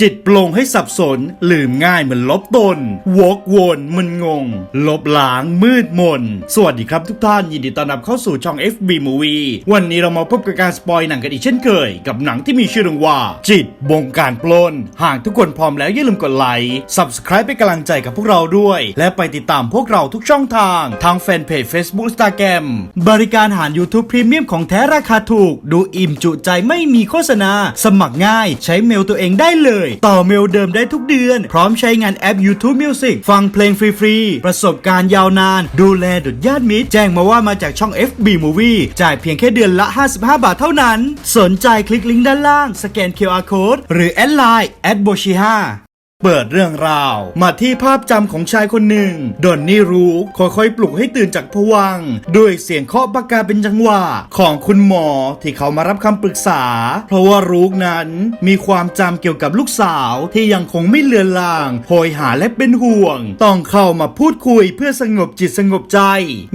จิตปร่งให้สับสน ลืมง่ายเหมือนลบตน วกวนมึนงง ลบล้างมืดมน สวัสดีครับทุกท่าน ยินดีต้อนรับเข้าสู่ช่อง FB Movie วันนี้เรามาพบกับการสปอยหนังกันอีกเช่นเคย กับหนังที่มีชื่อเรื่องว่า จิตบงการปล้น หากทุกคนพร้อมแล้วอย่าลืมกดไลค์ Subscribe เป็นกำลังใจกับพวกเราด้วย และไปติดตามพวกเราทุกช่องทาง ทางแฟนเพจ Facebook Instagram บริการหาร YouTube Premium ของแท้ราคาถูก ดูอิ่มจุใจไม่มีโฆษณา สมัครง่าย ใช้เมลตัวเองได้เลยต่อเมลเดิมได้ทุกเดือน พร้อมใช้งานแอป YouTube Music ฟังเพลงฟรีๆ ประสบการณ์ยาวนาน ดูแลดุดญาติมิตร แจ้งมาว่ามาจากช่อง FB Movie จ่ายเพียงแค่เดือนละ 55 บาทเท่านั้น สนใจคลิกลิงก์ด้านล่าง สแกน QR Code หรือแอดไลน์แอดโบชิฮา เปิดเรื่องราว มาที่ภาพจำของชายคนหนึ่ง ดอนนี่รู้ค่อยๆ ปลุกให้ตื่นจากผวัง ด้วยเสียงเคาะปากกาเป็นจังหวะ ของคุณหมอที่เขามารับคำปรึกษา เพราะว่ารู้นั้นมีความจำเกี่ยวกับลูกสาวที่ยังคงไม่เลือนลางโหยหาและเป็นห่วง ต้องเข้ามาพูดคุยเพื่อสงบจิตสงบใจ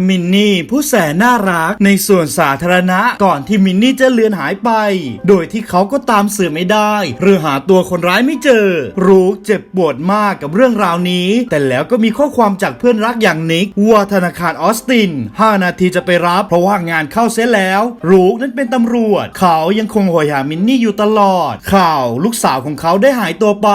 มินนี่ผู้แสนน่ารักในส่วนสาธารณะก่อนที่มินนี่จะเลือนหายไป โดยที่เขาก็ตามสื่อไม่ได้ หรือหาตัวคนร้ายไม่เจอ รู้เจ็บปวดมากกับเรื่องราวนี้ แต่แล้วก็มีข้อความจากเพื่อนรักอย่างนิกว่าธนาคารออสติน 5 นาทีจะไปรับ เพราะว่างานเข้าเสียแล้วรู้นั้นเป็นตำรวจ เขายังคงหอยหามินนี่อยู่ตลอด ข่าวลูกสาวของเขาได้หายตัวไป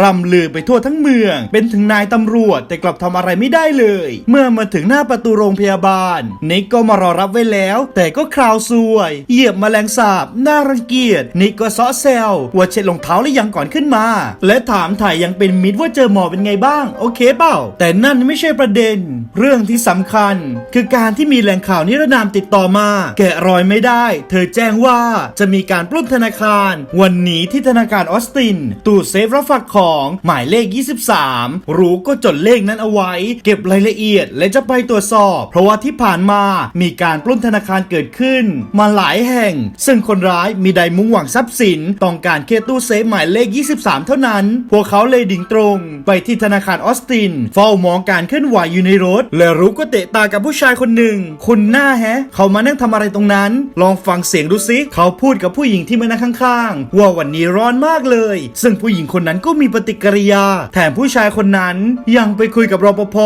ร่ำลือไปทั่วทั้งเมือง เป็นถึงนายตำรวจแต่กลับทำอะไรไม่ได้เลย เมื่อมาถึงหน้าประตูโรงพยาบาลนิกก็มารอรับไว้แล้ว แต่ก็คราวซวย เหยียบแมลงสาบน่ารังเกียจนิกก็ซ้อแซวว่าเช็ดรองเท้าหรือยังก่อนขึ้นมา และถามถ่ายยังเป็นมิตรว่าเจอหมอเป็นไงบ้าง โอเคเปล่า แต่นั่นไม่ใช่ประเด็น เรื่องที่สำคัญ คือการที่มีแหล่งข่าวนิรนามติดต่อมา แกะรอยไม่ได้ เธอแจ้งว่าจะมีการปล้นธนาคาร วันนี้ที่ธนาคารออสติน ตู้เซฟรับฝากของหมายเลข 23 รู้ก็จดเลขนั้นเอาไว้ เก็บรายละเอียดและจะไปตรวจสอบ เพราะว่าที่ผ่านมามีการปล้นธนาคารเกิดขึ้น มาหลายแห่ง ซึ่งคนร้ายมีใดมุ่งหวังทรัพย์สินต้องการแค่ตู้เซฟหมายเลข 23 เท่านั้น พวกเขาเลยดิ่งตรง ไปที่ธนาคารออสติน เฝ้ามองการเคลื่อนไหวอยู่ในรถและรู้ก็เตะตากับผู้ชายคนหนึ่งคุณหน้าแฮะ เขามานั่งทำอะไรตรงนั้น ลองฟังเสียงดูสิเขาพูดกับผู้หญิงที่มานั่งข้างๆ ว่าวันนี้ร้อนมากเลย ซึ่งผู้หญิงคนนั้นก็มีปฏิกิริยา แถมผู้ชายคนนั้นยังไปคุยกับรปภ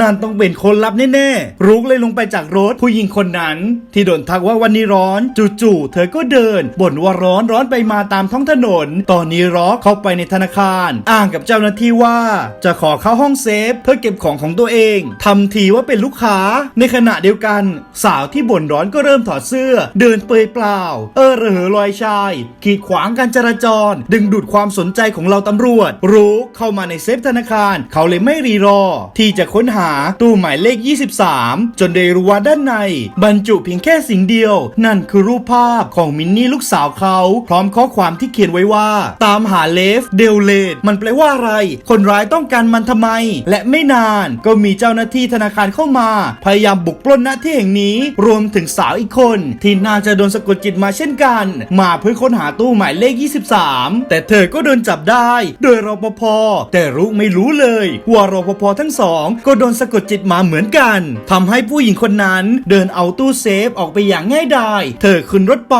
นั่นต้องเป็นคนลับแน่ๆ รุกเลยลงไปจากรถผู้หญิงคนนั้น ที่โดนทักว่าวันนี้ร้อนจู่ๆเธอก็เดินบ่นว่าร้อนร้อนไปมาตามท้องถนน ตอนนี้ร้อเข้าไปในธนาคาร อ้างกับเจ้าหน้าที่ว่า จะขอเข้าห้องเซฟ เพื่อเก็บของของตัวเองทำทีว่าเป็นลูกค้า ในขณะเดียวกัน สาวที่บ่นร้อนก็เริ่มถอดเสื้อ เดินเปลยเปล่า เออระเหอลอยชาย ขีดขวางการจราจร ดึงดูดความสนใจของเราตำรวจ รู้เข้ามาในเซฟธนาคาร เขาเลยไม่รีรอ ที่จะค้นหาตู้หมายเลข 23 จนได้รู้ว่าด้านใน บรรจุเพียงแค่สิ่งเดียว นั่นคือรูปภาพของมินนี่ลูกสาวเขา พร้อมข้อความที่เขียนไว้ว่า ตามหาเลฟเดลเลดมันแปลว่าอะไร คนร้ายต้องการมันทำไม และไม่นานก็มีเจ้าหน้าที่ธนาคารเข้ามา พยายามบุกปล้นหน้าที่แห่งนี้ รวมถึงสาวอีกคน ที่น่าจะโดนสะกดจิตมาเช่นกัน มาเพื่อค้นหาตู้หมายเลข 23 แต่เธอก็โดนจับได้ โดยรปภแต่รู้ไม่รู้เลย ว่ารปภทั้งสองก็โดนสะกดจิตมาเหมือนกันทำให้ผู้หญิงคนนั้นเดินเอาตู้เซฟออกไปอย่างง่ายดายเธอขึ้นรถไป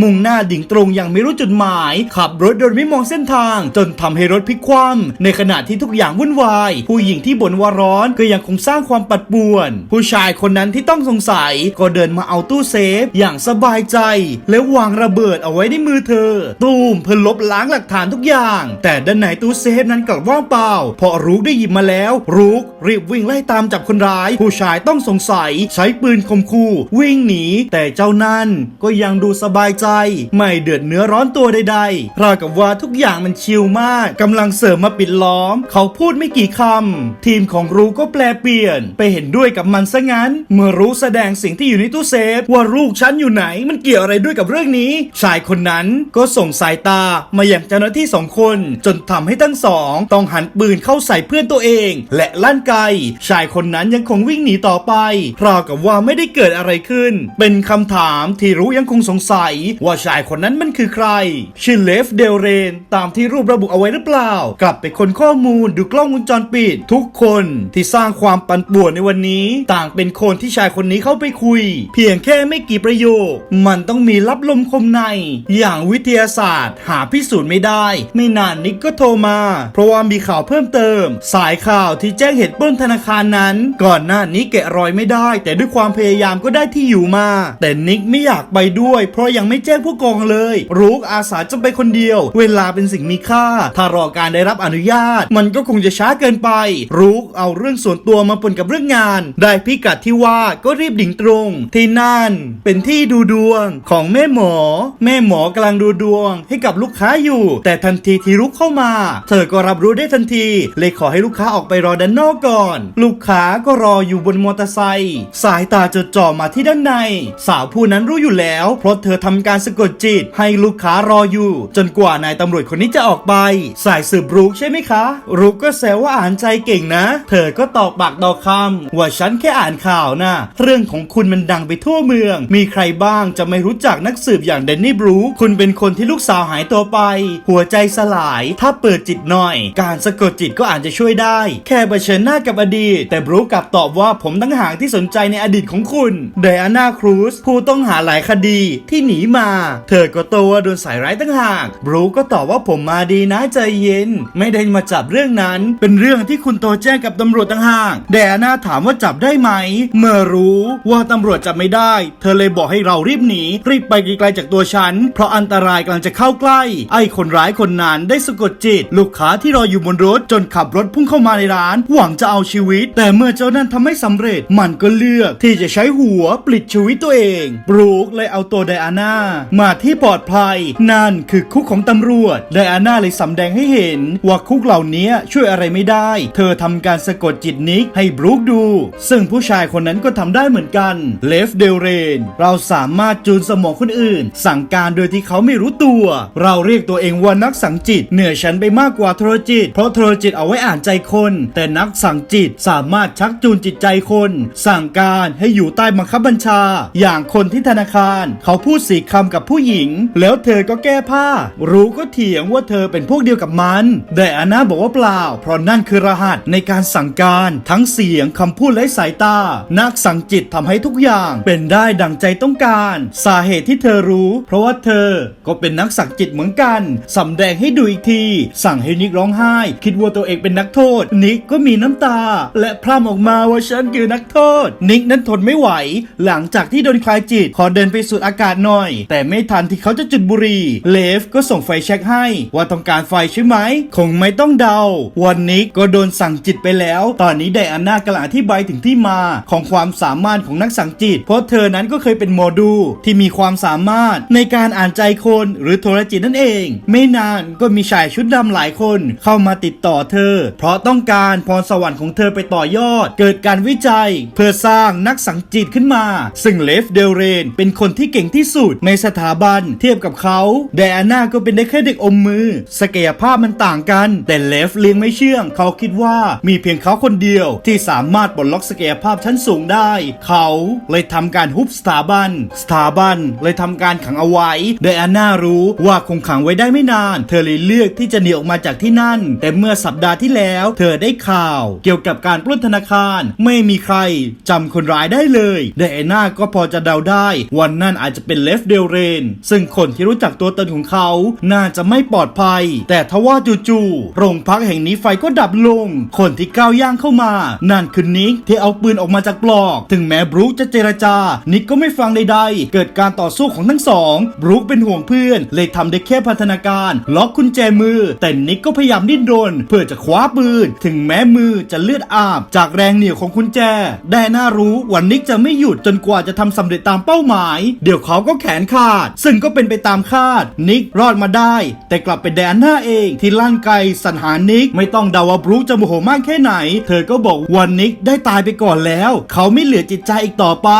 มุ่งหน้าดิ่งตรงอย่างไม่รู้จุดหมาย ขับรถโดยไม่มองเส้นทาง จนทำให้รถพลิกคว่ำในขณะที่ทุกอย่างวุ่นวาย ผู้หญิงที่บ่นว่าร้อนก็ยังคงสร้างความปัดป่วน ผู้ชายคนนั้นที่ต้องสงสัยก็เดินมาเอาตู้เซฟอย่างสบายใจ แล้ววางระเบิดเอาไว้ในมือเธอ ตูมเพื่อลบล้างหลักฐานทุกอย่าง แต่ด้านในตู้เซฟนั้นกลับว่างเปล่าเพราะรู้ได้หยิบมาแล้วรู้รีบวิ่งไล่ตามจับคนร้าย ผู้ชายต้องสงสัย ใช้ปืนข่มขู่วิ่งหนี แต่เจ้านั่นก็ยังดูสบายใจ ไม่เดือดเนื้อร้อนตัวใดๆราวกับว่าทุกอย่างมันชิลมากกำลังเสริมมาปิดล้อม เขาพูดไม่กี่คำทีมของรูก็แปลเปลี่ยนไปเห็นด้วยกับมันซะงั้น เมื่อรู้แสดงสิ่งที่อยู่ในตู้เซฟ ว่าลูกฉันอยู่ไหนมันเกี่ยวอะไรด้วยกับเรื่องนี้ ชายคนนั้นก็ส่งสายตามาอย่างเจ้าหน้าที่สองคน จนทำให้ทั้งสองต้องหันปืนเข้าใส่เพื่อนตัวเอง และลั่นไกชายคนนั้นยังคงวิ่งหนีต่อไปราวกับว่าไม่ได้เกิดอะไรขึ้น เป็นคำถามที่รู้ยังคงสงสัย ว่าชายคนนั้นมันคือใครชื่อเลฟเดลเรน ตามที่รูประบุเอาไว้หรือเปล่า กลับไปคนข้อมูลดูกล้องวงจรปิด ทุกคนที่สร้างความปันปั่นป่วนในวันนี้ ต่างเป็นคนที่ชายคนนี้เข้าไปคุย เพียงแค่ไม่กี่ประโยค มันต้องมีลับลมคมใน อย่างวิทยาศาสตร์ หาพิสูจน์ไม่ได้ ไม่นานนิกก็โทรมา เพราะว่ามีข่าวเพิ่มเติม สายข่าวที่แจ้งเหตุปล้นธนาคารนั้น ก่อนหน้านี้แกะรอยไม่ได้ แต่ด้วยความพยายามก็ได้ที่อยู่มา แต่นิกไม่อยากไปด้วย เพราะยังไม่แจ้งผู้กองเลย รุกอาสาจะไปคนเดียว เวลาเป็นสิ่งมีค่า ถ้ารอการได้รับอนุญาต มันก็คงจะช้าเกินไป รุกเอาเรื่องส่วนตัวมาปนกับเรื่องงาน ได้พิกัดที่ว่าก็รีบดิ่งตรง ที่นั่น เป็นที่ดูดวงของแม่หมอ แม่หมอกำลังดูดวงให้กับลูกค้าอยู่ แต่ทันทีที่รุกเข้ามา เธอก็รับรู้ได้ทันที เลยขอให้ลูกค้าออกไปรอด้านนอกก่อน ลูกค้าก็รออยู่บนมอเตอร์ไซค์สายตาจดจ่อมาที่ด้านใน สาวผู้นั้นรู้อยู่แล้ว เพราะเธอทำการสะกดจิต ให้ลูกค้ารออยู่ จนกว่านายตำรวจคนนี้จะออกไป สายสืบรุกใช่ไหมคะ รุกก็แซวว่าอ่านใจเก่งนะ เธอก็ตอกปากดอกคำว่าฉันแค่อ่านข่าวนะเรื่องของคุณมันดังไปทั่วเมือง มีใครบ้างจะไม่รู้จักนักสืบอย่างเดนนี่บรูคคุณเป็นคนที่ลูกสาวหายตัวไป หัวใจสลาย ถ้าเปิดจิตหน่อย การสะกดจิตก็อาจจะช่วยได้ แค่เผชิญหน้ากับอดีต แต่บรูคกลับตอบว่าผมตั้งหากที่สนใจในอดีตของคุณไดอาน่าครูซผู้ต้องหาหลายคดีที่หนีมา เธอก็โตว่าโดนสายร้ายตั้งหากบรูคก็ตอบว่าผมมาดีนะใจเย็น ไม่ได้มาจับเรื่องนั้น เป็นเรื่องที่คุณโตแจ้งกับตำรวจตั้งหากไดอาน่าถามว่าจับได้ไหม เมื่อรู้ว่าตำรวจจับไม่ได้ เธอเลยบอกให้เรารีบหนี รีบไปไกลๆจากตัวฉัน เพราะอันตรายกำลังจะเข้าใกล้ ไอ้คนร้ายคนนั้นได้สะกดจิต ลูกค้าที่รออยู่บนรถจนขับรถพุ่งเข้ามาในร้าน หวังจะเอาชีวิต แต่เมื่อเจ้านั่นทำไม่สำเร็จ มันก็เลือกที่จะใช้หัวปลิดชีวิตตัวเองบรูคเลยเอาตัวไดอาน่ามาที่ปลอดภัย นั่นคือคุกของตำรวจไดอาน่าเลยสำแดงให้เห็น ว่าคุกเหล่านี้ช่วยอะไรไม่ได้ เธอทำการสะกดจิตนิกให้บรูคดู ซึ่งผู้ชายคนนั้นก็ทำได้เหมือนกันเลฟเดลเรนเราสามารถจูนสมองคนอื่น สั่งการโดยที่เขาไม่รู้ตัว เราเรียกตัวเองว่านักสั่งจิต เหนือฉันไปมากกว่าโทรจิต เพราะโทรจิตเอาไว้อ่านใจคน แต่นักสั่งจิตสามารถชักจูนจิตใจคน สั่งการให้อยู่ใต้บังคับบัญชา อย่างคนที่ธนาคาร เขาพูดสี่คำกับผู้หญิง แล้วเธอก็แก้ผ้า รู้ก็เถียงว่าเธอเป็นพวกเดียวกับมัน แต่อานาบอกว่าเปล่า เพราะนั่นคือรหัสในการสั่งการทั้งเสียงคำพูดและสายตา นักสั่งจิตทำให้ทุกอย่างเป็นได้ดังใจต้องการ สาเหตุที่เธอรู้ เพราะว่าเธอก็เป็นนักสั่งจิตเหมือนกันสำแดงให้ดูอีกที สั่งให้นิกร้องไห้ คิดว่าตัวเองเป็นนักโทษ นิกก็มีน้ำตา และพร่ำออกมาว่าฉันคือนักโทษ นิกนั้นทนไม่ไหว หลังจากที่โดนคลายจิต ขอเดินไปสูดอากาศหน่อย แต่ไม่ทันที่เขาจะจุดบุหรี่เลฟก็ส่งไฟแช็กให้ ว่าต้องการไฟใช่ไหมคงไม่ต้องเดา วันนิกก็โดนสั่งจิตไปแล้ว ตอนนี้ไดอาน่ากำลังอธิบายถึงที่มาของความสามารถของนักสังจิต เพราะเธอนั้นก็เคยเป็นหมอดูที่มีความสามารถในการอ่านใจคนหรือโทรจิตนั่นเอง ไม่นานก็มีชายชุดดำหลายคนเข้ามาติดต่อเธอ เพราะต้องการพรสวรรค์ของเธอไปต่อยอด เกิดการวิจัย เพื่อสร้างนักสังจิตขึ้นมา ซึ่งเลฟเดลเรนเป็นคนที่เก่งที่สุดในสถาบันเทียบกับเขาไดอาน่าก็เป็นได้แค่เด็กอมมือศักยภาพมันต่างกัน แต่เลฟเลี้ยงไม่เชื่อง เขาคิดว่ามีเพียงเขาคนเดียวที่สามารถปลดล็อกศักยภาพชั้นสูงได้ เขาเลยทำการฮุบสถาบัน สถาบันเลยทำการขังเอาไว้ไดอาน่ารู้ว่าคงขังไว้ได้ไม่นาน เธอเลยเลือกที่จะหนีออกมาจากที่นั่น แต่เมื่อสัปดาห์ที่แล้ว เธอได้ข่าว เกี่ยวกับการปล้นธนาคาร ไม่มีใครจำคนร้ายได้เลยไดอาน่าก็พอจะเดาได้ วันนั้นอาจจะเป็นเลฟเดลเรน ซึ่งคนที่รู้จักตัวตนของเขา น่าจะไม่ปลอดภัย แต่ทว่าจู่ๆโรงพักแห่งนี้ไฟก็ดับลง คนที่ก้าวย่างเข้ามานั่นคือนิกที่เอาปืนออกมาจากปลอก ถึงแม้บรูคจะเจรจา นิกก็ไม่ฟังใดๆ เกิดการต่อสู้ของทั้งสอง บรูคเป็นห่วงเพื่อน เลยทำได้แค่พัฒนาการ ล็อกกุญแจมือ แต่นิกก็พยายามดิ้นรนเพื่อจะคว้าปืน ถึงแม้มือจะเลือดอาบ จากแรงเหนี่ยวของกุญแจ ได้น่ารู้ว่านิกจะไม่หยุดจนกว่าจะทำสำเร็จตามเป้าหมาย เดี๋ยวเขาก็แขนขาด ซึ่งก็เป็นไปตามคาด นิกรอดมาได้ แต่กลับเป็นแดนหน้าเองที่ลั่นไกสันหานิกไม่ต้องเดาว่าบรูคจะโมโหมากแค่ไหน เธอก็บอกวันนิกได้ตายไปก่อนแล้ว เขาไม่เหลือจิตใจอีกต่อไป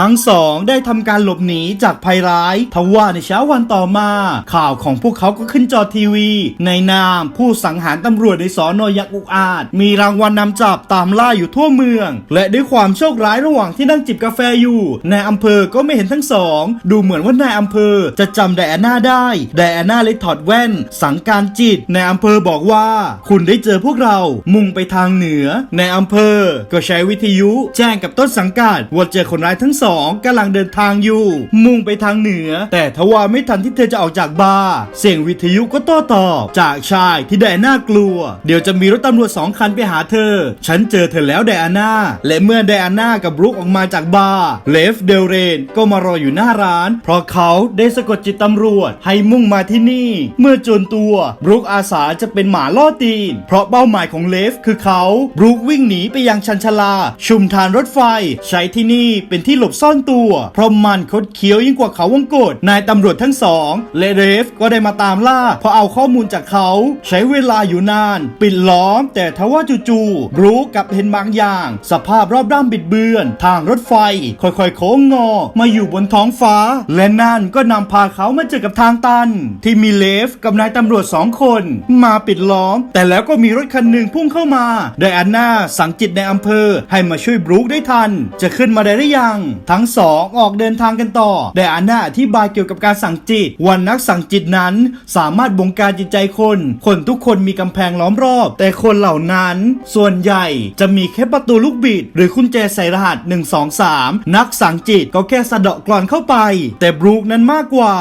ทั้งสองได้ทำการหลบหนีจากภัยร้ายทว่าในเช้าวันต่อมา ข่าวของพวกเขาก็ขึ้นจอทีวี ในนามผู้สังหารตำรวจในสอนอยักษ์อุกอาจ มีรางวัลนำจับตามล่าอยู่ทั่วเมือง และด้วยความโชคร้ายระหว่างที่นั่งจิบกาแฟอยู่นายอำเภอก็ไม่เห็นทั้งสอง ดูเหมือนว่านายอำเภอจะจำไดอาน่าได้ไดอาน่าเลยถอดแว่น สังการจิตนายอำเภอบอกว่า คุณได้เจอพวกเรา มุ่งไปทางเหนือในอำเภออก็ใช้วิทยุแจ้งกับต้นสังกัดว่าเจอคนร้ายทั้งสองกำลังเดินทางอยู่ มุ่งไปทางเหนือ แต่ทว่าไม่ทันที่เธอจะออกจากบาร์เสียงวิทยุก็โต้ตอบ จากชายที่ไดอาน่ากลัว เดี๋ยวจะมีรถตำรวจสองคันไปหาเธอ ฉันเจอเธอแล้วไดอาน่าและเมื่อไดอาน่ากับบรุกออกมาจากบาร์เลฟเดลเรนก็มารออยู่หน้าร้าน เพราะเขาได้สะกดจิตตำรวจให้มุ่งมาที่นี่ เมื่อจนตัวบรุกอาสาจะเป็นหมาล่อตีน เพราะเป้าหมายของเลฟคือเขาบรุกวิ่งหนีไปยังชันชลา ชุมทานรถไฟ ใช้ที่นี่เป็นที่หลบซ่อนตัว เพราะมันคดเคี้ยวยิ่งกว่าเขาวงกฏนายตำรวจทั้งสองแลเลฟก็ได้มาตามล่าพราะเอาข้อมูลจากเขา ใช้เวลาอยู่นาน ปิดล้อม แต่ทว่าจู่ๆบรูกกลับเห็นบางอย่าง สภาพรอบด้านบิดเบือน ทางรถไฟ ค่อยๆโค้งงอ มาอยู่บนท้องฟ้า และนั่นก็นำพาเขามาเจอกับทางตัน ที่มีเลฟกับนายตำรวจสองคน มาปิดล้อม แต่แล้วก็มีรถคันหนึ่งพุ่งเข้ามาไดอาน่าสังจิตในอำเภอ ให้มาช่วยบรูคได้ทัน จะขึ้นมาได้หรือยัง ทั้งสองออกเดินทางกันต่อไดอาน่าอธิบายเกี่ยวกับการสั่งจิตวันนักสั่งจิตนั้น สามารถบงการจิตใจคน คนทุกคนมีกำแพงล้อมรอบ แต่คนเหล่านั้น ส่วนใหญ่จะมีแค่ประตูลูกบิด หรือคุณแจใส่รหัส 1 2 3 นักสั่งจิตก็แค่สะเดาะกรอนเข้าไป แต่บรูคนั้นมากกว่า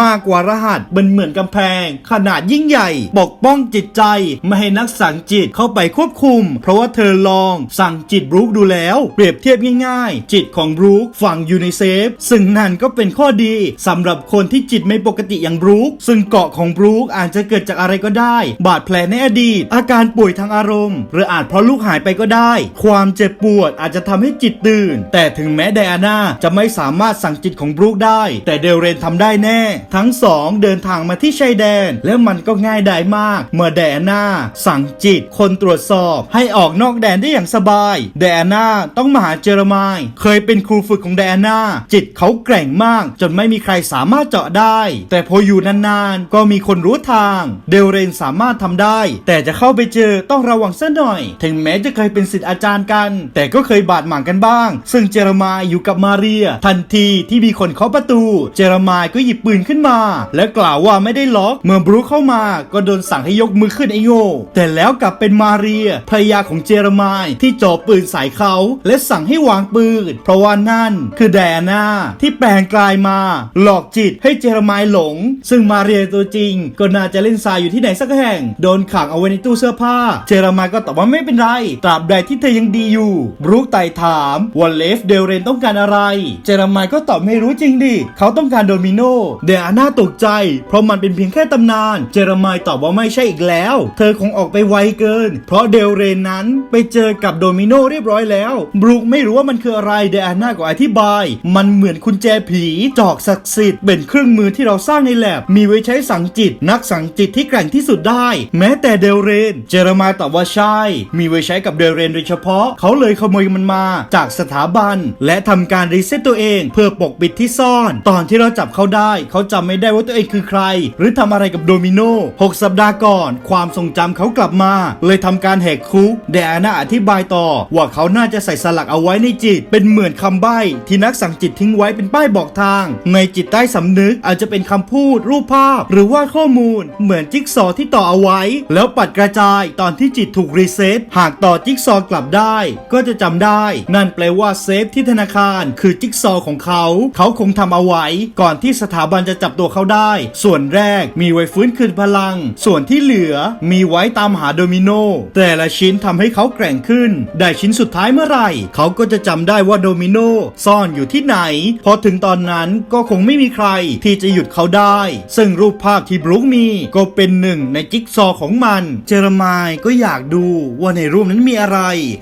มากกว่ารหัสเป็นเหมือนกำแพง ขนาดยิ่งใหญ่ ปกป้องจิตใจ ไม่ให้นักสั่งจิตเข้าไปควบคุม เพราะว่าเธอลองสั่งจิตบรูคดูแล้ว เปรียบเทียบง่ายๆ จิตของบรูคฝังอยู่ในเซฟ ซึ่งนั่นก็เป็นข้อดีสำหรับคนที่จิตไม่ปกติอย่างบรูคซึ่งเกาะของบรูคอาจจะเกิดจากอะไรก็ได้ บาดแผลในอดีต อาการป่วยทางอารมณ์ หรืออาจเพราะลูกหายไปก็ได้ ความเจ็บปวดอาจจะทำให้จิตตื่น แต่ถึงแม้ไดอาน่าจะไม่สามารถสั่งจิตของบรูคได้ แต่เดลเรนทำได้แน่ ทั้งสองเดินทางมาที่ชายแดน แล้วมันก็ง่ายดายมาก เมื่อไดอาน่าสั่งจิตคนตรวจสอบให้ออกนอกแดนได้อย่างสบายไดอาน่าต้องมาหาเจอร์มายเคยเป็นครูฝึกของไดอาน่าจิตเขาแกร่งมาก จนไม่มีใครสามารถเจาะได้ แต่พออยู่นานๆ ก็มีคนรู้ทาง เดลเรนสามารถทำได้ แต่จะเข้าไปเจอต้องระวังซะหน่อย ถึงแม้จะเคยเป็นศิษย์อาจารย์กัน แต่ก็เคยบาดหมางกันบ้าง ซึ่งเจอร์มายอยู่กับมาเรีย ทันทีที่มีคนเคาะประตู เจอร์มายก็หยิบปืนขึ้นมา และกล่าวว่าไม่ได้ล็อกเมื่อบรูคเข้ามาก็โดนสั่งให้ยกมือขึ้นไอโง่แต่แล้วกลับเป็นมาเรียภรรยาของเจอร์มายที่จ่อปืนใส่เขา และสั่งให้วางปืน เพราะว่านั่นคือแดนาที่แปลงกลายมา หลอกจิตให้เจอร์มายหลง ซึ่งมาเรียตัวจริง ก็น่าจะเล่นทรายอยู่ที่ไหนสักแห่ง โดนขังเอาไว้ในตู้เสื้อผ้า เจอร์มายก็ตอบว่าไม่เป็นไร ตราบใดที่เธอยังดีอยู่บรูคไต่ถามว่าเลฟเดลเรนต้องการอะไร เจอร์มายก็ตอบไม่รู้จริงดิ เขาต้องการโดมิโนเดอาน่าตกใจ เพราะมันเป็นเพียงแค่ตำนาน เจอร์มายตอบว่าไม่ใช่อีกแล้ว เธอคงออกไปไวเกิน เพราะเดลเรนนั้นไปเจอกับโดมิโนเรียบร้อยแล้ว บรูคไม่รู้ว่ามันคืออะไรเดอาน่าก็อธิบาย มันเหมือนคุณแจผีจอกศักดิ์สิทธิ์เป็นเครื่องมือที่เราสร้างในแลบ มีไว้ใช้สั่งจิต นักสั่งจิตที่แกร่งที่สุดได้ แม้แต่เดลเรน เจอร์มาตอบว่าใช่ มีไว้ใช้กับเดลเรนโดยเฉพาะ เขาเลยขโมยมันมาจากสถาบัน และทำการรีเซ็ตตัวเอง เพื่อปกปิดที่ซ่อน ตอนที่เราจับเขาได้ เขาจำไม่ได้ว่าตัวเองคือใคร หรือทำอะไรกับโดมิโน6สัปดาห์ก่อน ความทรงจำเขากลับมา เลยทำการแหกคุกเดอาน่าอธิบายต่อ ว่าเขาน่าจะใส่สลักเอาไว้ในจิต เป็นเหมือนคำใบ้ที่นักสั่งจิตทิ้งไว้เป็นป้ายบอกทาง ในจิตใต้สำนึกอาจจะเป็นคำพูด รูปภาพ หรือว่าข้อมูล เหมือนจิ๊กซอว์ที่ต่อเอาไว้ แล้วปัดกระจายตอนที่จิตถูกรีเซ็ตหากต่อจิ๊กซอว์กลับได้ ก็จะจำได้ นั่นแปลว่าเซฟที่ธนาคาร คือจิ๊กซอว์ของเขา เขาคงทำเอาไว้ ก่อนที่สถาบันจะจับตัวเขาได้ ส่วนแรกมีไว้ฟื้นคืนพลัง ส่วนที่เหลือมีไว้ตามหาโดมิโนแต่ละชิ้นทำให้เขาแกร่งขึ้นได้ชิ้นสุดท้ายเมื่อไหร่ เขาก็จะจำได้ว่าโดมิโนซ่อนอยู่ที่ไหน พอถึงตอนนั้นก็คงไม่มีใครที่จะหยุดเขาได้ ซึ่งรูปภาพที่บรูคมีก็เป็นหนึ่งในจิ๊กซอของมัน เจอร์มายก็อยากดูว่าในรูปนั้นมีอะไร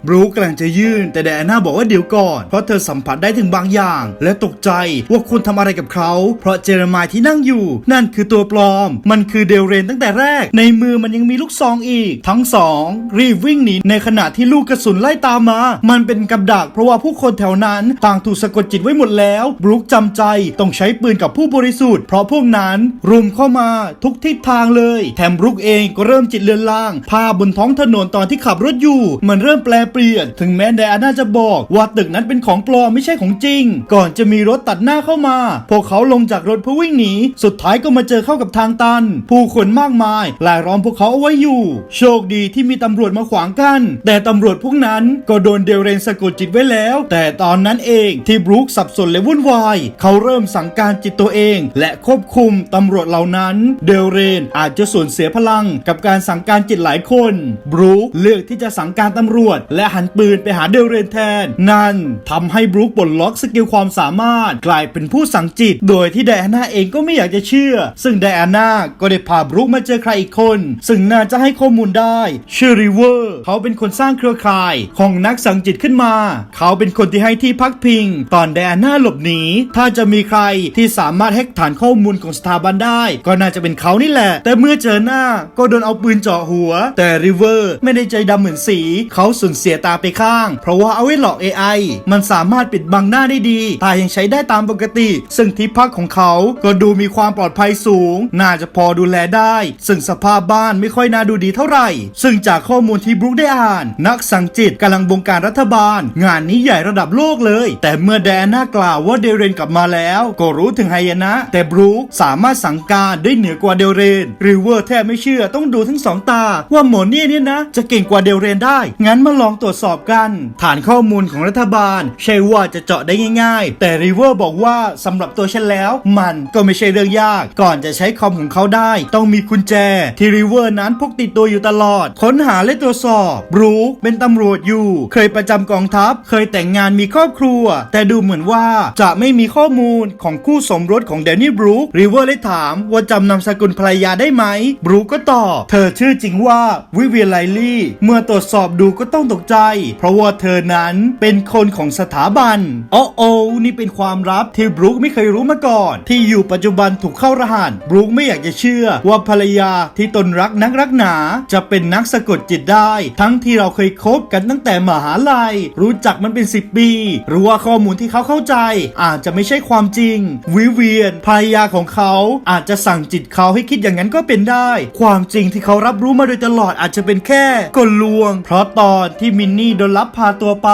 บรูคกำลังจะยื่น แต่แดอาน่าบอกว่าเดี๋ยวก่อน เพราะเธอสัมผัสได้ถึงบางอย่าง และตกใจว่าคุณทำอะไรกับเขา เพราะเจอร์มายที่นั่งอยู่ นั่นคือตัวปลอม มันคือเดลเรนตั้งแต่แรก ในมือมันยังมีลูกซองอีก ทั้งสองรีบวิ่งหนีในขณะที่ลูกกระสุนไล่ตามมา มันเป็นกับดักเพราะว่าผู้คนแถวนั้นต่างถูกสะกดจิตไว้หมดแล้วบรูคจำใจต้องใช้ปืนกับผู้บริสุทธิ์เพราะพวกนั้นรุมเข้ามาทุกทิศทางเลย แถมบรูคเองก็เริ่มจิตเลือนลางภาพบนท้องถนนตอนที่ขับรถอยู่ มันเริ่มแปลเปลี่ยน ถึงแม้ไดอาน่าจะบอกว่าตึกนั้นเป็นของปลอมไม่ใช่ของจริง ก่อนจะมีรถตัดหน้าเข้ามา พวกเขาลงจากรถเพื่อวิ่งหนีสุดท้ายก็มาเจอเข้ากับทางตัน ผู้คนมากมายหลายล้อมพวกเขาเอาไว้อยู่ โชคดีที่มีตำรวจมาขวางกันแต่ตำรวจวจพวกนั้นก็โดนเดลเรนสะกดจิตไว้แล้ว แต่ตอนนั้นเองที่บรูคสับสนและวุ่นวาย เขาเริ่มสั่งการจิตตัวเอง และควบคุมตำรวจเหล่านั้น เดลเรนอาจจะสูญเสียพลังกับการสั่งการจิตหลายคน บรูคเลือกที่จะสั่งการตำรวจ และหันปืนไปหาเดลเรนแทน นั่นทำให้บรูคปลดล็อกสกิลความสามารถ กลายเป็นผู้สั่งจิต โดยที่ไดอาน่าเองก็ไม่อยากจะเชื่อ ซึ่งไดอาน่าก็ได้พาบรูคมาเจอใครอีกคน ซึ่งน่าจะให้ข้อมูลได้เชอริเวอร์เขาเป็นคนสร้างเครือข่ายของนักสังจิตขึ้นมา เขาเป็นคนที่ให้ที่พักพิง ตอนไดอาน่าหลบหนี ถ้าจะมีใครที่สามารถแฮกฐานข้อมูลของสถาบันได้ ก็น่าจะเป็นเขานี่แหละ แต่เมื่อเจอหน้าก็โดนเอาปืนเจาะหัว แต่ริเวอร์ไม่ได้ใจดำเหมือนสี เขาสูญเสียตาไปข้าง เพราะว่าเอาไว้หลอก AI มันสามารถปิดบังหน้าได้ดี ตายังใช้ได้ตามปกติ ซึ่งที่พักของเขาก็ดูมีความปลอดภัยสูง น่าจะพอดูแลได้ ซึ่งสภาพบ้านไม่ค่อยน่าดูดีเท่าไหร่ ซึ่งจากข้อมูลที่บรูคได้อ่าน นักสังจิตกำลังบงการรัฐบาล งานนี้ใหญ่ระดับโลกเลย แต่เมื่อแดนน่ากล่าวว่าเดเรนกลับมาแล้ว ก็รู้ถึงไฮยนะ แต่บรูคสามารถสั่งการได้เหนือกว่าเดเรนริเวอร์แทบไม่เชื่อต้องดูทั้งสองตา ว่าหมอนี่เนี่ยนะ จะเก่งกว่าเดเรนได้ งั้นมาลองตรวจสอบกัน ฐานข้อมูลของรัฐบาล ใช่ว่าจะเจาะได้ง่ายๆ แต่ริเวอร์บอกว่าสำหรับตัวฉันแล้ว มันก็ไม่ใช่เรื่องยาก ก่อนจะใช้คอมของเขาได้ ต้องมีกุญแจที่ริเวอร์นั้นพกติดตัวอยู่ตลอด ค้นหาและตรวจสอบบรูคเป็นตำรวจอยู่ เคยประจำกองทัพ เคยแต่งงานมีครอบครัว แต่ดูเหมือนว่าจะไม่มีข้อมูลของคู่สมรสของแดนนี่บรูคริเวอร์เลยถามว่าจำนามสกุลภรรยาได้ไหม บรูคก็ตอบ เธอชื่อจริงว่าวิเวียไลลี่ เมื่อตรวจสอบดูก็ต้องตกใจ เพราะว่าเธอนั้นเป็นคนของสถาบันโอ้โอนี่เป็นความลับที่บรูคไม่เคยรู้มาก่อน ที่อยู่ปัจจุบันถูกเข้ารหัสบรูคไม่อยากจะเชื่อว่าภรรยาที่ตนรักนักรักหนา จะเป็นนักสะกดจิตได้ ทั้งที่เราเคยคบกันตั้งแต่มหาลัย รู้จักมันเป็น 10 ปี หรือว่าข้อมูลที่เขาเข้าใจ อาจจะไม่ใช่ความจริง วิเวียนภรรยาของเขาอาจจะสั่งจิตเขาให้คิดอย่างนั้นก็เป็นได้ ความจริงที่เขารับรู้มาโดยตลอดอาจจะเป็นแค่กลลวง เพราะตอนที่มินนี่โดนลับพาตัวไป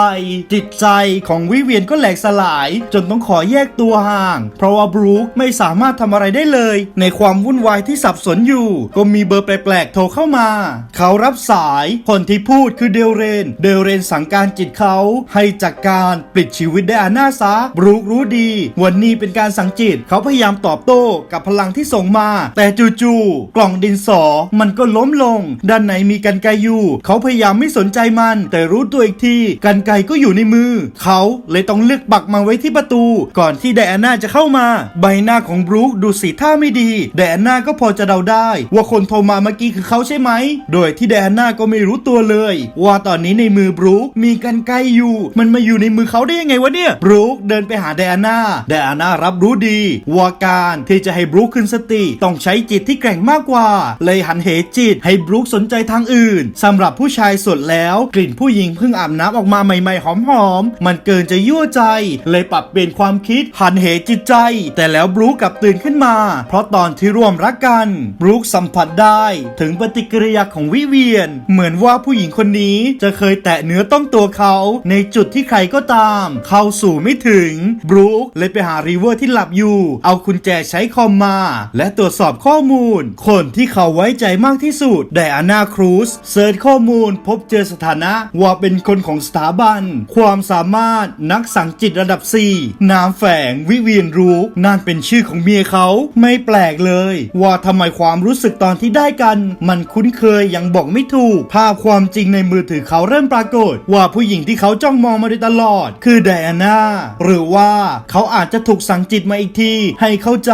จิตใจของวิเวียนก็แหลกสลาย จนต้องขอแยกตัวห่าง เพราะว่าบรูคไม่สามารถทำอะไรได้เลย ในความวุ่นวายที่สับสนอยู่ ก็มีเบอร์แปลกๆโทรเข้ามา เขารับสายคนที่พูดคือเดลเรน เดลเรนสั่งการจิตเขา ให้จัดกการปลิดชีวิตไดอาน่าซะบรูครู้ดี วันนี้เป็นการสั่งจิต เขาพยายามตอบโต้กับพลังที่ส่งมา แต่จู่ๆกล่องดินสอมันก็ล้มลง ด้านในมีกันไกอยู่ เขาพยายามไม่สนใจมัน แต่รู้ตัวอีกทีกันไกก็อยู่ในมือ เขาเลยต้องเลือกปักมาไว้ที่ประตู ก่อนที่ไดอาน่าจะเข้ามา ใบหน้าของบรูคดูสีท่าไม่ดีไดอาน่าก็พอจะเดาได้ ว่าคนโทรมาเมื่อกี้คือเขาใช่ไหม โดยที่ไดอาน่าก็ไม่รู้ตัวเลย ว่าตอนนี้ในมือบรูคมีกันไกรอยู่ มันมาอยู่ในมือเขาได้ยังไงวะเนี่ยบรูคเดินไปหาไดอาน่าไดอาน่ารับรู้ดีว่าการที่จะให้บรูคขึ้นสติ ต้องใช้จิตที่แกร่งมากกว่า เลยหันเหจิตให้บรูคสนใจทางอื่นสำหรับผู้ชายสดแล้ว กลิ่นผู้หญิงเพิ่งอาบน้ำออกมาใหม่ๆหอมๆมันเกินจะยั่วใจ เลยปรับเปลี่ยนความคิดหันเหจิตใจ แต่แล้วบรูคกลับตื่นขึ้นมา เพราะตอนที่ร่วมรักกันบรูคสัมผัสได้ ถึงปฏิกิริยาของวิเวียน เหมือนว่าผู้หญิงคนนี้จะเคยแตะเนื้อต้องตัวเขา ในจุดที่ใครก็ตาม เข้าสู่ไม่ถึงบรูคเลยไปหารีเวอร์ที่หลับอยู่ เอากุญแจใช้คอมมา และตรวจสอบข้อมูล คนที่เขาไว้ใจมากที่สุดไดอาน่าครูซเซิร์ชข้อมูลพบเจอสถานะว่าเป็นคนของสถาบัน ความสามารถนักสังจิตระดับ 4 นามแฝงวิเวียนรู้นั่นเป็นชื่อของเมียเขาไม่แปลกเลย ว่าทำไมความรู้สึกตอนที่ได้กัน มันคุ้นเคยยังบอกไม่ถูก ภาพความจริงในมือถือเขาเริ่มปรากฏว่าผู้หญิงที่เขาจ้องมองมาโดยตลอด คือไดอาน่าหรือว่าเขาอาจจะถูกสั่งจิตมาอีกที ให้เข้าใจ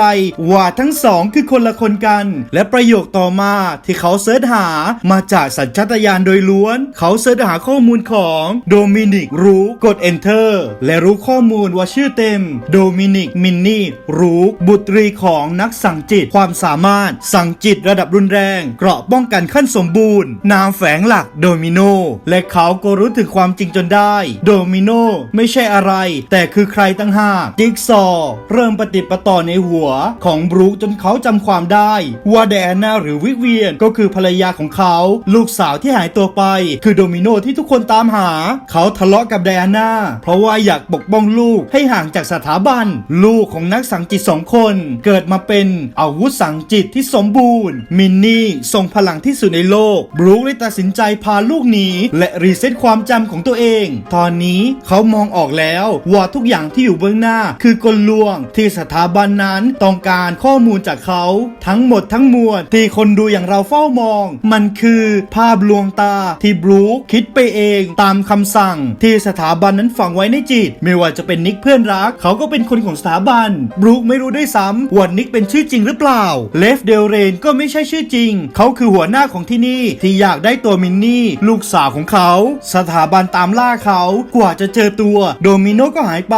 ว่าทั้งสองคือคนละคนกัน และประโยคต่อมาที่เขาเสิร์ชหามาจากสัญชาตญาณโดยล้วน เขาเสิร์ชหาข้อมูลของโดมินิกรู้กด enter และรู้ข้อมูลว่าชื่อเต็ม โดมินิกมินนี่รู้บุตรีของนักสั่งจิตความสามารถ สั่งจิตระดับรุนแรง เกราะป้องกันขั้นสมบูรณ์ นามแฝงหลักโดมิโนและเขาก็รู้ถึงความจริงจนได้ โดมิโนไม่ใช่อะไร แต่คือใครตั้งหากจิ๊กซอ เริ่มปฏิดปะต่อในหัวของบรูคจนเขาจำความได้ ว่าแดนนาหรือวิเวียนก็คือภรรยาของเขา ลูกสาวที่หายตัวไป คือโดมิโนที่ทุกคนตามหา เขาทะเลาะกับแดนนาเพราะว่าอยากปกป้องลูกให้ห่างจากสถาบัน ลูกของนักสังจิตสองคน เกิดมาเป็นอาวุธสังจิตที่สมบูรณ์ มินนี่ทรงพลังที่สุดในโลก บรูคเลยตัดสินใจพาลูกหนีและรีเซ็ตความจำของตัวเอง ตอนนี้เขามองออกแล้วว่าทุกอย่างที่อยู่เบื้องหน้า คือกลลวงที่สถาบันนั้นต้องการข้อมูลจากเขา ทั้งหมดทั้งมวลที่คนดูอย่างเราเฝ้ามอง มันคือภาพลวงตาที่บรูคคิดไปเองตามคำสั่ง ที่สถาบันนั้นฝังไว้ในจิต ไม่ว่าจะเป็นนิกเพื่อนรัก เขาก็เป็นคนของสถาบันบรูคไม่รู้ด้วยซ้ำว่านิกเป็นชื่อจริงหรือเปล่าเลฟเดลเรนก็ไม่ใช่ชื่อจริง เขาคือหัวหน้าของที่นี่ที่อยากได้ตัวมินนี่ ลูกสาวของเขา สถาบันตามล่าเขา กว่าจะเจอตัว โดมิโนก็หายไป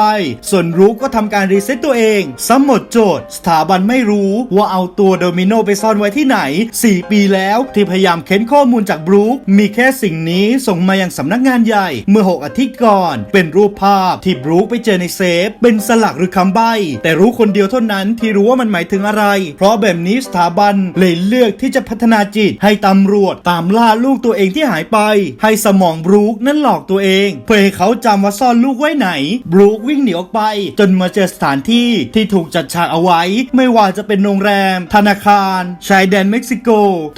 ส่วนรูคก็ทำการรีเซ็ตตัวเองซ้ำหมดโจทย์ สถาบันไม่รู้ว่าเอาตัวโดมิโนไปซ่อนไว้ที่ไหน 4 ปีแล้วที่พยายามเค้นข้อมูลจากบรูคมีแค่สิ่งนี้ส่งมายังสำนักงานใหญ่เมื่อ 6 อาทิตย์ก่อน เป็นรูปภาพที่บรูคไปเจอในเซฟ เป็นสลักหรือคำใบ้ แต่รู้คนเดียวเท่านั้นที่รู้ว่ามันหมายถึงอะไร เพราะแบบนี้สถาบันเลยเลือกที่จะพัฒนาจิตให้ตำรวจตามล่าลูกตัวเองที่หายไปให้สมองบรูคนั้นหลอกตัวเอง เพื่อให้เขาจำว่าซ่อนลูกไว้ไหน บรูควิ่งหนีออกไป จนมาเจอสถานที่ที่ถูกจัดฉากเอาไว้ ไม่ว่าจะเป็นโรงแรม ธนาคาร ชายแดนเม็กซิโก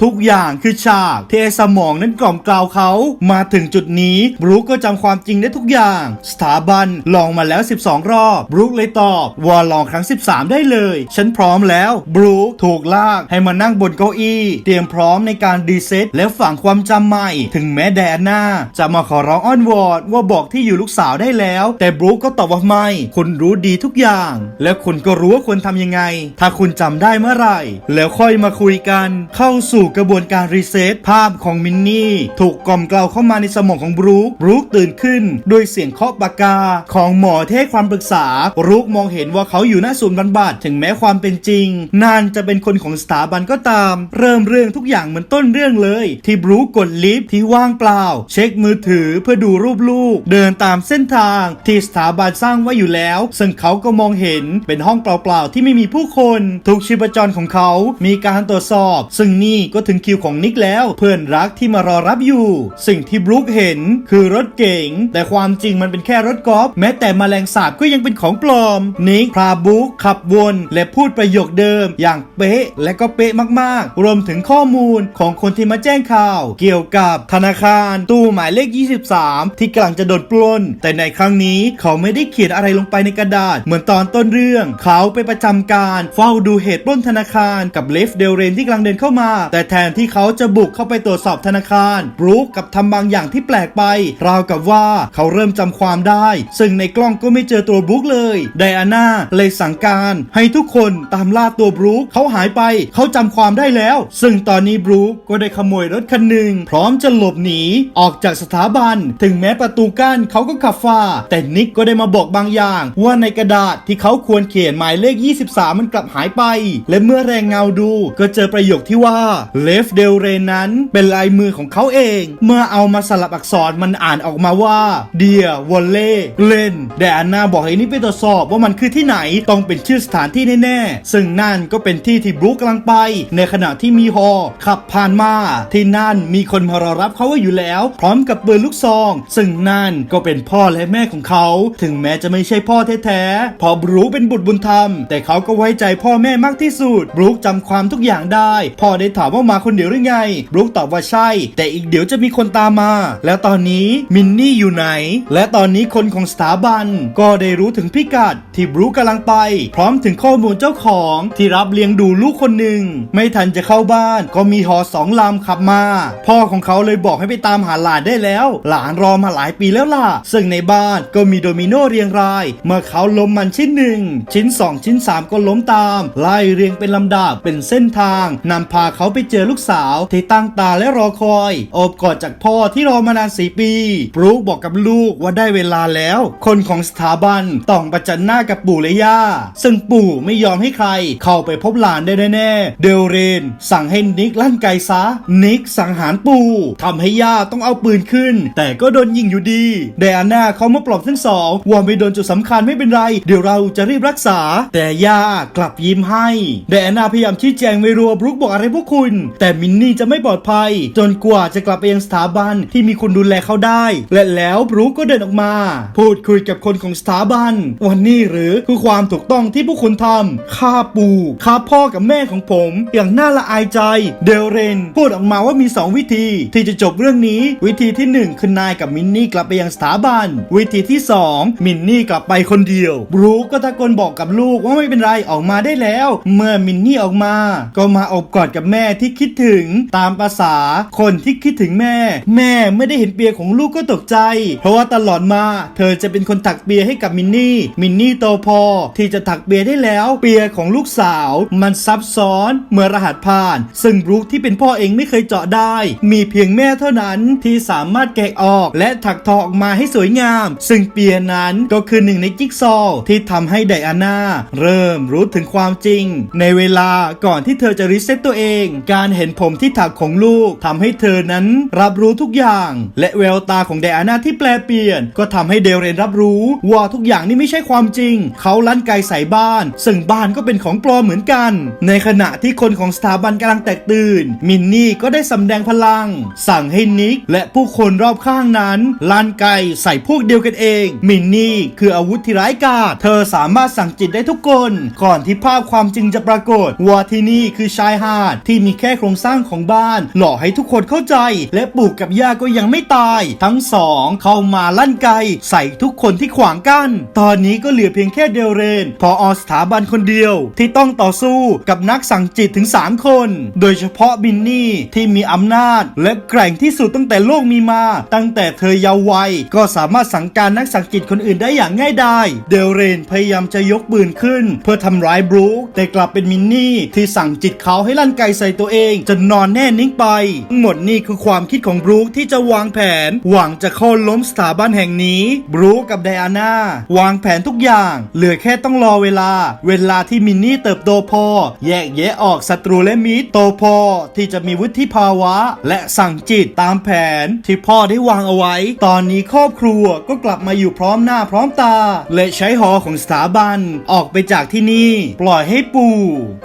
ทุกอย่างคือฉากที่ไอสมองนั้นกล่อมกล่าวเขา มาถึงจุดนี้บรูคก็จำความจริงได้ทุกอย่าง สถาบันลองมาแล้ว 12 รอบบรูคเลยตอบว่าลองครั้ง 13 ได้เลย ฉันพร้อมแล้วบรูคถูกลากให้มานั่งบนเก้าอี้ เตรียมพร้อมในการดีเซ็ตและฝังความจำใหม่ ถึงแม้แดนนาจะมาขอร้องอ้อนวอนว่าบอกที่อยู่ลูกสาวได้แล้ว แต่บรูคก็ตอบว่าไม่คุณรู้ดีทุกอย่าง และคุณก็รู้ว่าควรทำยังไง ถ้าคุณจำได้เมื่อไหร่ แล้วค่อยมาคุยกัน เข้าสู่กระบวนการรีเซ็ตภาพของมินนี่ถูกกล่อมกล่าวเข้ามาในสมองของบรูคบรูคตื่นขึ้นด้วยเสียงเคาะปากกาของหมอเทศความปรึกษาบรูคมองเห็นว่าเขาอยู่หน้าศูนย์บำบัดถึงแม้ความเป็นจริงนั่นจะเป็นคนของสถาบันก็ตาม เริ่มเรื่องทุกอย่างเหมือนต้นเรื่องเลย ที่บรูคกดลิฟที่ว่างเปล่าเช็คมือถือเพื่อดูรูปลูก เดินตามเส้นทางที่สถาบันสร้างไว้อยู่แล้ว ซึ่งเขาก็มองเห็นเป็นห้องเปล่าๆ ที่ไม่มีผู้คน ทุกชีพจรของเขา มีการตรวจสอบ ซึ่งนี่ก็ถึงคิวของนิกแล้ว เพื่อนรักที่มารอรับอยู่ สิ่งที่บรูคเห็นคือรถเก๋งแต่ความจริงมันเป็นแค่รถกอล์ฟแม้แต่แมลงสาบก็ยังเป็นของปลอม นิกพาบุ๊กขับวนและพูดประโยคเดิม อย่างเป๊ะและก็เป๊ะมากๆ รวมถึงข้อมูลของคนที่มาแจ้งข่าว เกี่ยวกับธนาคารตู้หมายเลข 23 ที่กำลังจะโดนปล้น แต่ในครั้งนี้เขาไม่ได้เขียนอะไรลงไปในกระดาษ เหมือนตอนต้นเรื่อง เขาไปประจำการเฝ้าดูเหตุปล้นธนาคารกับเลฟเดลเรนที่กำลังเดินเข้ามา แต่แทนที่เขาจะบุกเข้าไปตรวจสอบธนาคารบรู๊คกับทำบางอย่างที่แปลกไป ราวกับว่าเขาเริ่มจำความได้ ซึ่งในกล้องก็ไม่เจอตัวบรู๊คเลย ไดอาน่าเลยสั่งการให้ทุกคนตามล่าตัวบรู๊คเขาหายไป เขาจำความได้แล้ว ซึ่งตอนนี้บรู๊คก็ได้ขโมยรถคันหนึ่งพร้อมจะหลบหนีออกจากสถาบัน ถึงแม้ประตูกั้นเขาก็ขับฝ่า แต่นิกก็ได้มาบอกบางอย่าง ว่าในกระดาษที่เขาควรเขียนหมายเลข 23 มันกลับหายไป และเมื่อแรงเงาดูก็เจอประโยคที่ว่าเลฟเดลเรนนั้นเป็นลายมือของเขาเอง เมื่อเอามาสลับอักษรมันอ่านออกมาว่าเดียวอลเล่เลนแต่อันนาบอกให้นิกไปตรวจสอบว่ามันคือที่ไหนต้องเป็นชื่อสถานที่แน่ๆซึ่งนั่นก็เป็นที่ที่บรูคกำลังไป ในขณะที่มีฮอขับผ่านมา ที่นั่นมีคนมารอรับเขาไว้อยู่แล้วพร้อมกับปืนลูกซอง ซึ่งนั่นก็เป็นพ่อและแม่ของเขา ถึงแม้จะไม่ใช่พ่อแท้ๆเพอบรูคเป็นบุตรบุญธรรม แต่เขาก็ไว้ใจพ่อแม่มากที่สุดบรูคจำความทุกอย่างได้ พ่อได้ถามว่ามาคนเดียวหรือไงบรูคตอบว่าใช่ แต่อีกเดี๋ยวจะมีคนตามมา แล้วตอนนี้มินนี่อยู่ไหน และตอนนี้คนของสถาบัน ก็ได้รู้ถึงพิกัด ที่บรูคกำลังไป พร้อมถึงข้อมูลเจ้าของที่รับเลี้ยงดูลูกคนหนึ่ง ไม่ทันจะเข้าบ้าน ก็มีหอสองลำขับมา พ่อของเขาเลยบอกให้ไปตามหาหลานได้แล้ว หลานรอมาหลายปีแล้วล่ะ ซึ่งในบ้านก็มีโดมิโนเรียงราย เมื่อเขาล้มมันชิ้นหนึ่ง ชิ้น 2 ชิ้น 3 ก็ล้มตาม ไล่เรียงเป็นลำดับเป็นเส้นทางนำพาเขาไปเจอลูกสาวที่ตั้งตาและรอคอยโอบกอดจากพ่อที่รอมานานสี่ปีบรูคบอกกับลูกว่าได้เวลาแล้ว คนของสถาบันต้องประจันหน้ากับปู่และย่า ซึ่งปู่ไม่ยอมให้ใคร เข้าไปพบหลานได้แน่ๆเดลเรน สั่งให้นิกลั่นไกซะนิกสังหารปู่ทำให้ย่าต้องเอาปืนขึ้น แต่ก็โดนยิงอยู่ดีไดอาน่าเขามาปลอบทั้งสองว่าไม่โดนจุดสำคัญไม่เป็นไร เดี๋ยวเราจะรีบรักษา แต่ยากลับยิ้มให้ไดอาน่าพยายามชี้แจงไม่รัวบรุกบอกอะไรพวกคุณ แต่มินนี่จะไม่ปลอดภัย จนกว่าจะกลับไปยังสถาบันที่มีคนดูแลเขาได้ และแล้วบรุกก็เดินออกมา พูดคุยกับคนของสถาบัน วันนี้หรือคือความถูกต้องที่พวกคุณทำฆ่าปู่ฆ่าพ่อกับแม่ของผม อย่างน่าละอายใจ เดลเรน พูดออกมาว่ามีสองวิธี ที่จะจบเรื่องนี้วิธีที่หนึ่งคือนายกับมินนี่กลับไปยังสถาบัน วิธีที่สองมินนี่กลับไปคนเดียว บรูคก็ตะโกนบอกกับลูกว่าไม่เป็นไรออกมาได้แล้ว เมื่อมินนี่ออกมา ก็มาอบกอดกับแม่ที่คิดถึงตามภาษา คนที่คิดถึงแม่ แม่ไม่ได้เห็นเปียของลูกก็ตกใจ เพราะว่าตลอดมา เธอจะเป็นคนถักเปียให้กับมินนี่ มินนี่โตพอที่จะถักเปียได้แล้ว เปียของลูกสาว มันซับซ้อน เมื่อรหัสผ่าน ซึ่งบรูคที่เป็นพ่อเองไม่เคยเจาะได้ มีเพียงแม่เท่านั้นที่สามารถแกะออก และถักทอออกมาให้สวยงาม ซึ่งเปียนั้นก็คือหนึ่งในจิ๊กซอที่ทำให้ไดอาน่าเริ่มรู้ถึงความจริง ในเวลาก่อนที่เธอจะรีเซ็ตตัวเอง การเห็นผมที่ถักของลูกทำให้เธอนั้นรับรู้ทุกอย่าง และแววตาของไดอาน่าที่แปลเปลี่ยน ก็ทำให้เดเรนรับรู้ว่าทุกอย่างนี่ไม่ใช่ความจริง เขาลั่นไกใส่บ้าน ซึ่งบ้านก็เป็นของปลอมเหมือนกัน ในขณะที่คนของสถาบันกำลังแตกตื่น มินนี่ก็ได้สำแดงพลัง สั่งให้นิกและผู้คนรอบข้างนั้นลั่นไกใส่พวกเดียวกันเอง มินนี่คืออาวุธที่ร้ายกาจเธอสามารถสั่งจิตได้ทุกคน ก่อนที่ภาพความจริงจะปรากฏว่าที่นี่คือชายหาดที่มีแค่โครงสร้างของบ้าน หล่อให้ทุกคนเข้าใจ และปู่กับย่าก็ยังไม่ตาย ทั้งสองเข้ามาลั่นไกใส่ทุกคนที่ขวางกั้นตอนนี้ก็เหลือเพียงแค่เดลเรน พออสถาบันคนเดียว ที่ต้องต่อสู้กับนักสั่งจิตถึง 3 คน โดยเฉพาะบินนี่ที่มีอำนาจและแกร่งที่สุดตั้งแต่โลกมีมา ตั้งแต่เธอเยาว์วัย ก็สามารถสั่งการนักสั่งจิตคนอื่นได้อย่างง่ายดายเดลเรนพยายามจะยกปืนขึ้น เพื่อทำร้ายบรูคแต่กลับเป็นมินนี่ที่สั่งจิตเขาให้ลั่นไกใส่ตัวเองจนนอนแน่นิ่งไปทั้งหมดนี่คือความคิดของบรูคที่จะวางแผน หวังจะโค่นล้มสถาบันแห่งนี้ บรูคกับไดอาน่าวางแผนทุกอย่าง เหลือแค่ต้องรอเวลา เวลาที่มินนี่เติบโตพอ แยกแยะออกศัตรูและมิตรโตพอที่จะมีวุฒิภาวะ และสั่งจิตตามแผนที่พ่อได้วางเอาไว้ ตอนนี้ครอบครัวก็กลับมาอยู่พร้อมหน้าพร้อมตา และใช้หอของสถาบันออกไปจากที่นี่ ปล่อยให้ปู่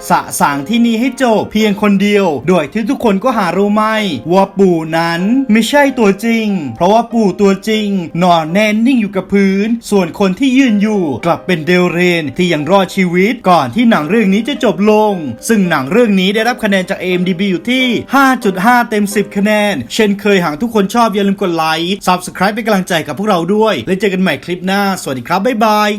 สะสางที่นี่ให้จบเพียงคนเดียว โดยที่ทุกคนก็หารู้ไม่ว่าปู่นั้นไม่ใช่ตัวจริง เพราะว่าปู่ตัวจริง นอนแน่นิ่งอยู่กับพื้น ส่วนคนที่ยืนอยู่กลับเป็นเดลเรนที่ยังรอดชีวิตก่อนที่หนังเรื่องนี้จะจบลง ซึ่งหนังเรื่องนี้ได้รับคะแนนจาก AMDB อยู่ที่ 5.5 เต็ม 10 คะแนน เช่นเคยหากทุกคนชอบอย่าลืมกดไลค์ Subscribe เป็นกำลังใจกับพวกเราด้วย แล้วเจอกันใหม่คลิปหน้า สวัสดีครับ บ๊ายบาย